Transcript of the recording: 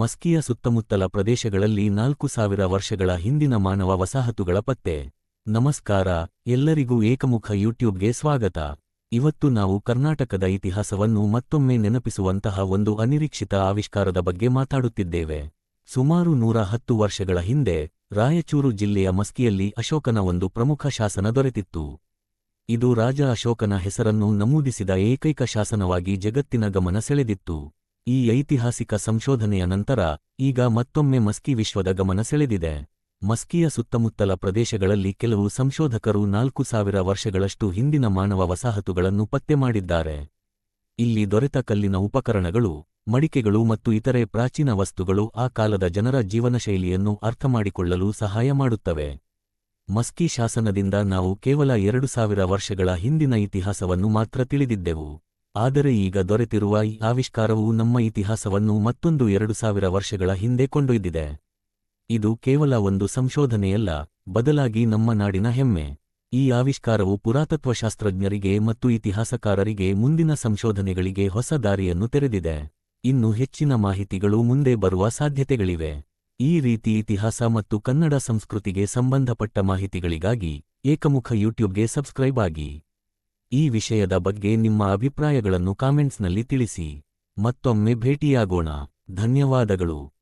ಮಸ್ಕಿಯ ಸುತ್ತಮುತ್ತಲ ಪ್ರದೇಶಗಳಲ್ಲಿ ನಾಲ್ಕು ಸಾವಿರ ವರ್ಷಗಳ ಹಿಂದಿನ ಮಾನವ ವಸಾಹತುಗಳ ಪತ್ತೆ. ನಮಸ್ಕಾರ, ಎಲ್ಲರಿಗೂ ಏಕಮುಖ ಯೂಟ್ಯೂಬ್ಗೆ ಸ್ವಾಗತ. ಇವತ್ತು ನಾವು ಕರ್ನಾಟಕದ ಇತಿಹಾಸವನ್ನು ಮತ್ತೊಮ್ಮೆ ನೆನಪಿಸುವಂತಹ ಒಂದು ಅನಿರೀಕ್ಷಿತ ಆವಿಷ್ಕಾರದ ಬಗ್ಗೆ ಮಾತಾಡುತ್ತಿದ್ದೇವೆ. ಸುಮಾರು ನೂರ ಹತ್ತು ವರ್ಷಗಳ ಹಿಂದೆ, ರಾಯಚೂರು ಜಿಲ್ಲೆಯ ಮಸ್ಕಿಯಲ್ಲಿ ಅಶೋಕನ ಒಂದು ಪ್ರಮುಖ ಶಾಸನ ದೊರೆತಿತ್ತು. ಇದು ರಾಜ ಅಶೋಕನ ಹೆಸರನ್ನು ನಮೂದಿಸಿದ ಏಕೈಕ ಶಾಸನವಾಗಿ ಜಗತ್ತಿನ ಗಮನ ಸೆಳೆದಿತ್ತು. ಈ ಐತಿಹಾಸಿಕ ಸಂಶೋಧನೆಯ ನಂತರ ಈಗ ಮತ್ತೊಮ್ಮೆ ಮಸ್ಕಿ ವಿಶ್ವದ ಗಮನ ಸೆಳೆದಿದೆ. ಮಸ್ಕಿಯ ಸುತ್ತಮುತ್ತಲ ಪ್ರದೇಶಗಳಲ್ಲಿ ಕೆಲವು ಸಂಶೋಧಕರು ನಾಲ್ಕು ಸಾವಿರ ವರ್ಷಗಳಷ್ಟು ಹಿಂದಿನ ಮಾನವ ವಸಾಹತುಗಳನ್ನು ಪತ್ತೆ ಮಾಡಿದ್ದಾರೆ. ಇಲ್ಲಿ ದೊರೆತ ಕಲ್ಲಿನ ಉಪಕರಣಗಳು, ಮಡಿಕೆಗಳು ಮತ್ತು ಇತರೆ ಪ್ರಾಚೀನ ವಸ್ತುಗಳು ಆ ಕಾಲದ ಜನರ ಜೀವನಶೈಲಿಯನ್ನು ಅರ್ಥಮಾಡಿಕೊಳ್ಳಲು ಸಹಾಯ ಮಾಡುತ್ತವೆ. ಮಸ್ಕಿ ಶಾಸನದಿಂದ ನಾವು ಕೇವಲ ಎರಡು ಸಾವಿರ ವರ್ಷಗಳ ಹಿಂದಿನ ಇತಿಹಾಸವನ್ನು ಮಾತ್ರ ತಿಳಿದಿದ್ದೆವು. ಆದರೆ ಈಗ ದೊರೆತಿರುವ ಈ ಆವಿಷ್ಕಾರವು ನಮ್ಮ ಇತಿಹಾಸವನ್ನು ಮತ್ತೊಂದು ಎರಡು ಸಾವಿರ ವರ್ಷಗಳ ಹಿಂದೆ ಕೊಂಡೊಯ್ದಿದೆ. ಇದು ಕೇವಲ ಒಂದು ಸಂಶೋಧನೆಯಲ್ಲ, ಬದಲಾಗಿ ನಮ್ಮ ನಾಡಿನ ಹೆಮ್ಮೆ. ಈ ಆವಿಷ್ಕಾರವು ಪುರಾತತ್ವಶಾಸ್ತ್ರಜ್ಞರಿಗೆ ಮತ್ತು ಇತಿಹಾಸಕಾರರಿಗೆ ಮುಂದಿನ ಸಂಶೋಧನೆಗಳಿಗೆ ಹೊಸ ದಾರಿಯನ್ನು ತೆರೆದಿದೆ. ಇನ್ನು ಹೆಚ್ಚಿನ ಮಾಹಿತಿಗಳು ಮುಂದೆ ಬರುವ ಸಾಧ್ಯತೆಗಳಿವೆ. ಈ ರೀತಿ ಇತಿಹಾಸ ಮತ್ತು ಕನ್ನಡ ಸಂಸ್ಕೃತಿಗೆ ಸಂಬಂಧಪಟ್ಟ ಮಾಹಿತಿಗಳಿಗಾಗಿ ಏಕಮುಖ ಯೂಟ್ಯೂಬ್ಗೆ ಸಬ್ಸ್ಕ್ರೈಬ್ ಆಗಿ. ಈ ವಿಷಯದ ಬಗ್ಗೆ ನಿಮ್ಮ ಅಭಿಪ್ರಾಯಗಳನ್ನು ಕಾಮೆಂಟ್ಸ್ನಲ್ಲಿ ತಿಳಿಸಿ. ಮತ್ತೊಮ್ಮೆ ಭೇಟಿಯಾಗೋಣ. ಧನ್ಯವಾದಗಳು.